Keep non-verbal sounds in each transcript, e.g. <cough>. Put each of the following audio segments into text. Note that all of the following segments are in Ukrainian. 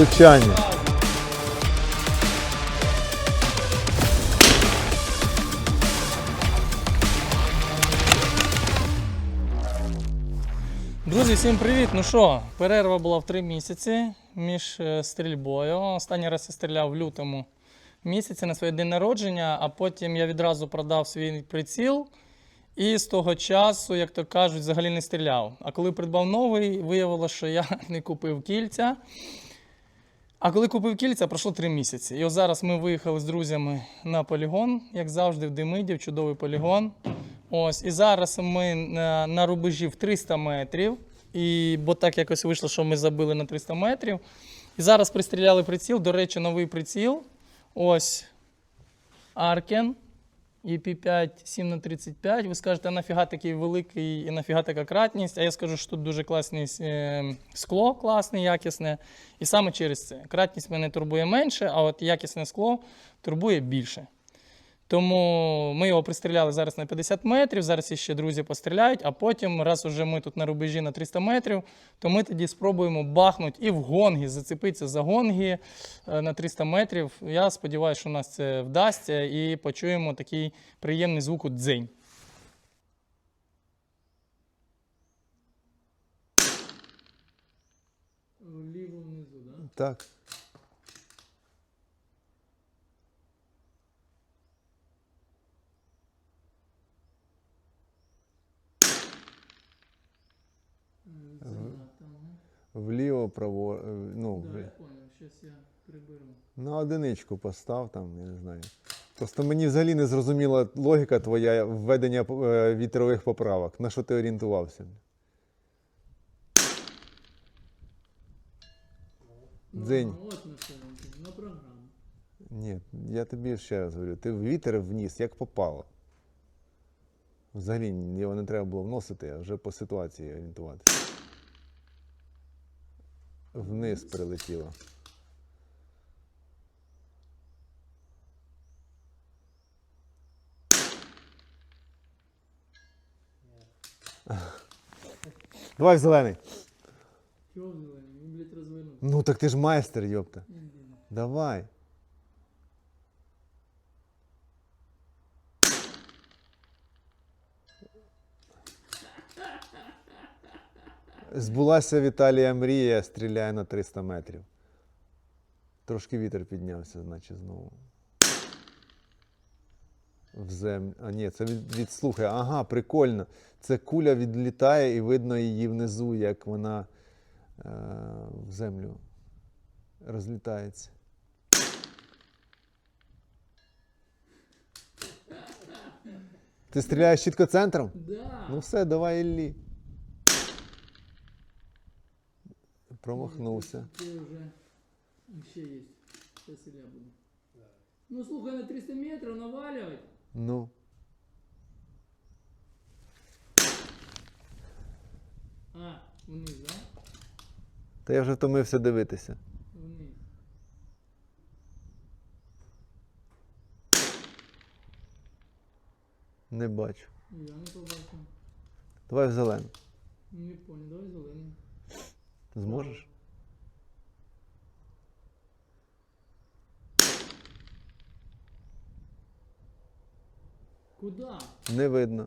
Влучання. Друзі, всім привіт! Ну що, перерва була в три місяці між е, стрільбою. Останній раз я стріляв в лютому місяці на своє день народження, а потім я відразу продав свій приціл. І з того часу, як то кажуть, взагалі не стріляв. А коли придбав новий, виявилося, що я <laughs> не купив кільця. А коли купив кільця, пройшло три місяці. І ось зараз ми виїхали з друзями на полігон, як завжди, в Демидів, чудовий полігон. Ось, і зараз ми на, на рубежі в 300 метрів. І, бо так якось вийшло, що ми забили на 300 метрів. І зараз пристріляли приціл. До речі, новий приціл. Ось Аркен. EP5 7 на 35 Ви скажете, а нафіга такий великий і нафіга така кратність. А я скажу, що тут дуже класне скло, класне, якісне. І саме через це. Кратність мене турбує менше, а от якісне скло турбує більше. Тому ми його пристріляли зараз на 50 метрів. Зараз іще друзі постріляють, а потім, раз уже ми тут на рубежі на 300 метрів, то ми тоді спробуємо бахнути і в гонги, зацепитися за гонги е, на 300 метрів. Я сподіваюся, що у нас це вдасться і почуємо такий приємний звук у дзень. Вліво внизу, так? Так. Вліво, право, е, ну, в- понял, зараз я приберу. на одиничку постав там, я не знаю. Просто мені взагалі не зрозуміла логіка твоя введення е, вітрових поправок. На що ти орієнтувався? Дзень. От на що на програму. Ні, я тобі ще раз говорю, ти вітер вніс, як попало. Взагалі його не треба було вносити, а вже по ситуації орієнтуватися. Вниз прилетіло. Давай в зелений. Чого зелений? Він, блядь, розвернув. Ну так ти ж майстер, йопта. Давай. Збулася Віталія мрія, стріляє на 300 метрів. Трошки вітер піднявся, значить, знову. В землю. А ні, це від, від слухай. Ага, прикольно. Це куля відлітає і видно її внизу, як вона е, в землю розлітається. Ти стріляєш чітко центром? Да. Ну все, давай Іллі. Промахнувся. Це вже ще є. Зараз. Ну слухай, на 300 метрів навалювати. Ну. А, вниз, да? Та я вже втомився дивитися. Вниз. Не бачу. Я не побачив. Давай в зелену. Не понял, давай зелений. Зможеш? Куда? Не видно.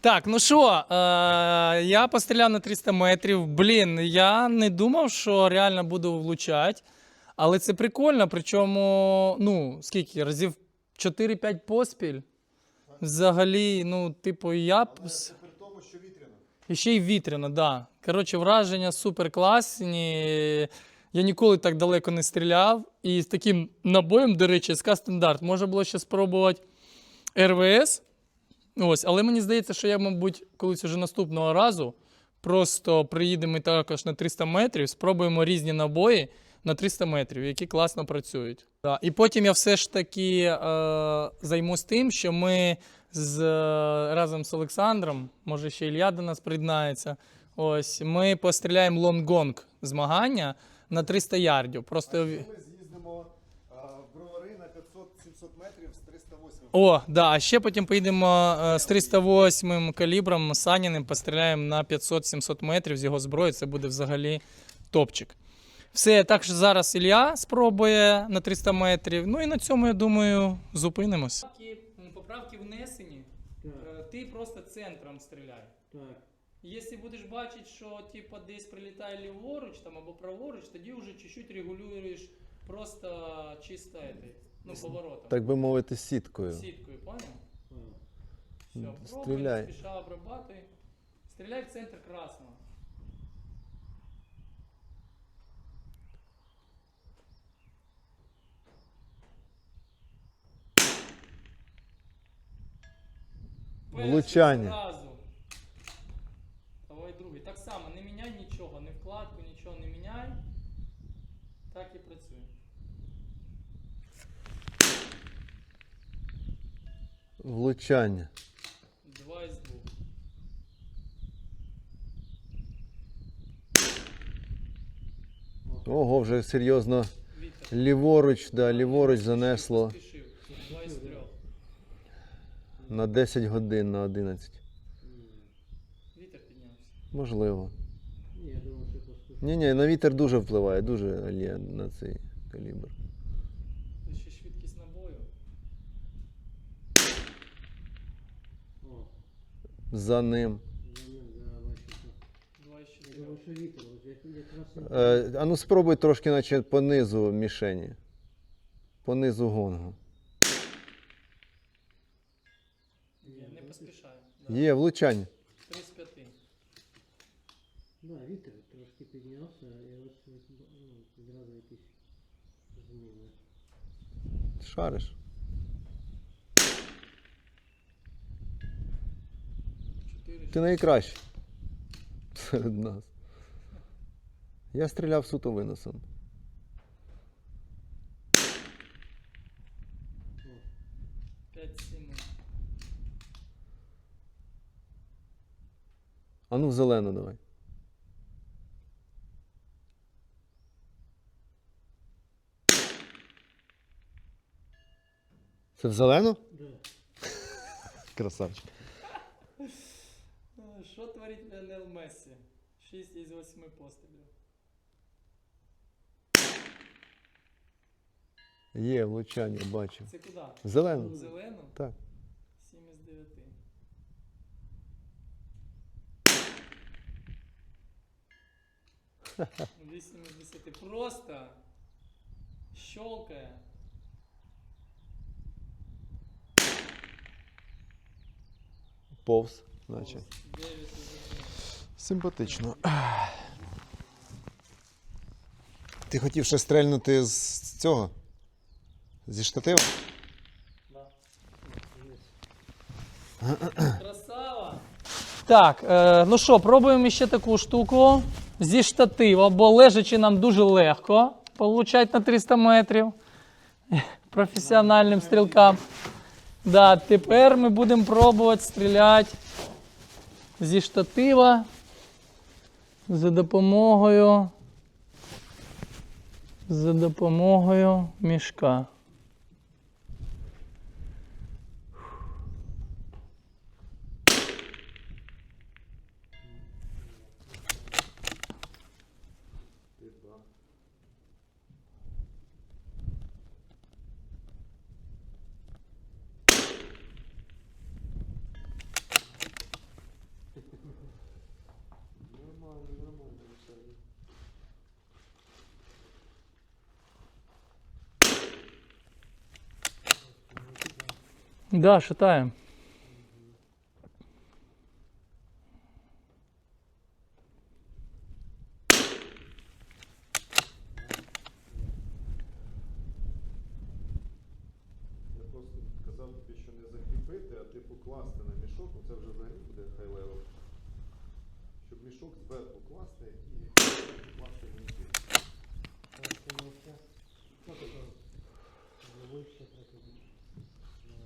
Так, ну що, е, я постріляв на 300 метрів. Блін, я не думав, що реально буду влучати. Але це прикольно, причому, ну, скільки, разів 4-5 поспіль. Взагалі, ну, типу, я б. с- І ще й вітряно, так. Да. Коротше, враження супер класні. Я ніколи так далеко не стріляв. І з таким набоєм, до речі, СК стандарт. Можна було ще спробувати РВС. Ось, але мені здається, що я, мабуть, колись уже наступного разу просто приїдемо також на 300 метрів, спробуємо різні набої на 300 метрів, які класно працюють. Да. І потім я все ж таки е, займусь тим, що ми з, е, разом з Олександром, може ще Ілля до нас приєднається. Ось ми постріляємо лонгонг змагання на 300 ярдів. Просто в- Ми з'їздимо а, в бровари на 500-700 метрів з 308. О, да, а ще потім поїдемо е, з 308 калібром Саніним, постріляємо на 500-700 метрів з його зброї. Це буде взагалі топчик. Все, так що зараз Ілля спробує на 300 метрів. Ну і на цьому, я думаю, зупинимось. Поправки внесені. Е, Ти просто центром стріляй. Так. Якщо будеш бачити, що типа, десь прилітає ліворуч там, або праворуч, тоді вже чуть-чуть регулюєш просто чисто этой, ну, поворотом. Так би мовити, сіткою. Сіткою? Понял. Все, пробуй, стріляй. не спіша обрабатуй. Стріляй в центр красного. Перший Влучання. Зразу. Давай другий. Так само, не міняй нічого, не вкладку, нічого не міняй. Так і працює. Влучання. Два із двох. Ого, вже серйозно Вітер. ліворуч, да, ліворуч занесло Два із трьох. на 10 годин на 11. Вітер піднявся. Можливо. Ні, я думав, що просто. Ні, ні, на вітер дуже впливає, дуже Алія, на цей калібр. Це ще швидкість набою. О, За ним. за ним, да, бачите. Два із Я чотирьох. думав, що вітер, от як- якраз. Е, а ну спробуй трошки, наче по низу мішені. По низу гонгу. Ні, не поспішай. Да. Є влучання. З п'яти. Да, вітер трошки піднявся, і ось ну, відразу якісь зміни. Шариш. Ти найкращий серед нас. Я стріляв суто виносом. А ну в зелену давай. Це в зелену? Да. Красавчик. Що творить Леонел Мессі? Шість із восьми пострілів. Є влучання, бачу. Це куди? Зелену? Зелену? Так. Сім із дев'яти. <laughs> Вісім із десяти. Просто щелкає. Повз, наче. Симпатично. <clears throat> Ти хотів ще стрельнути з цього? Зі штатива? Красава. Так, е, ну що, пробуємо ще таку штуку зі штатива, бо лежачи нам дуже легко получать на 300 метрів <laughs> професіональним стрілкам. Да, тепер ми будемо пробувати стріляти зі штатива за допомогою за допомогою мішка. Да, шатаем. Я просто казав тобі, що не закріпити, а типу класти на мішок, ну це вже взагалі буде хай левел. Щоб мішок зверху класти і класти внутрі.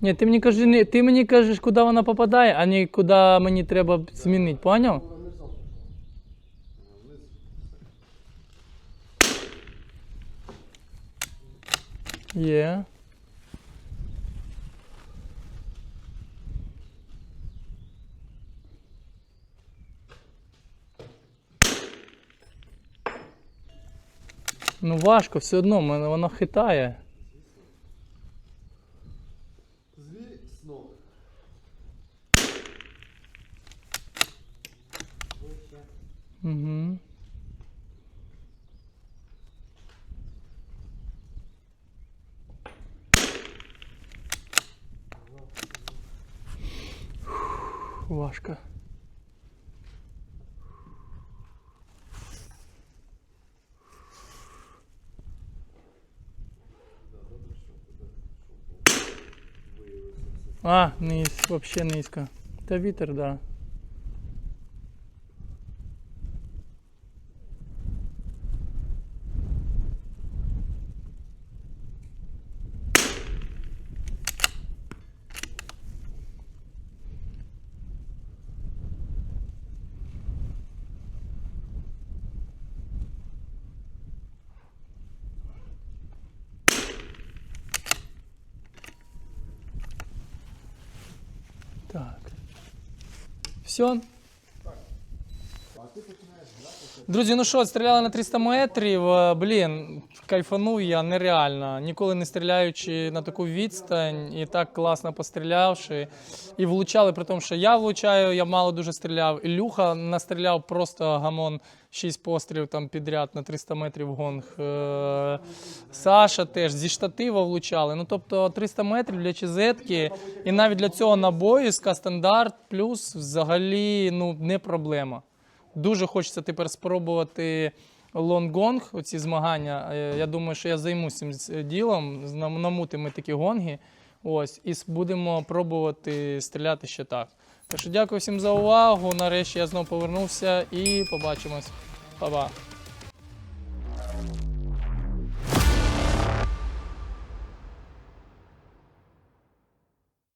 Ні, ти мені кажи, не- ти мені кажеш, куди вона попадає, а не куди мені треба змінити, поняв? Є. Ну важко, все одно, мене воно хитає. Звісно. Угу. Важко. А, низ, вообще низько. Та вітер, да. Так. Все. Друзі, ну що, стріляли на 300 метрів. Е, Блін, кайфанув я нереально. Ніколи не стріляючи на таку відстань і так класно пострілявши. І влучали, при тому, що я влучаю, я мало дуже стріляв. Ілюха настріляв просто гамон 6 пострілів там підряд на 300 метрів гонг. Е, Саша теж зі штатива влучали. Ну тобто 300 метрів для чизетки, і навіть для цього набою стандарт плюс взагалі ну, не проблема. Дуже хочеться тепер спробувати лонгонг, оці змагання. Е, Я думаю, що я займуся цим з- ділом, намутимо такі гонги. Ось, і будемо пробувати стріляти ще так. Так що дякую всім за увагу. Нарешті я знову повернувся і побачимось. Па-па.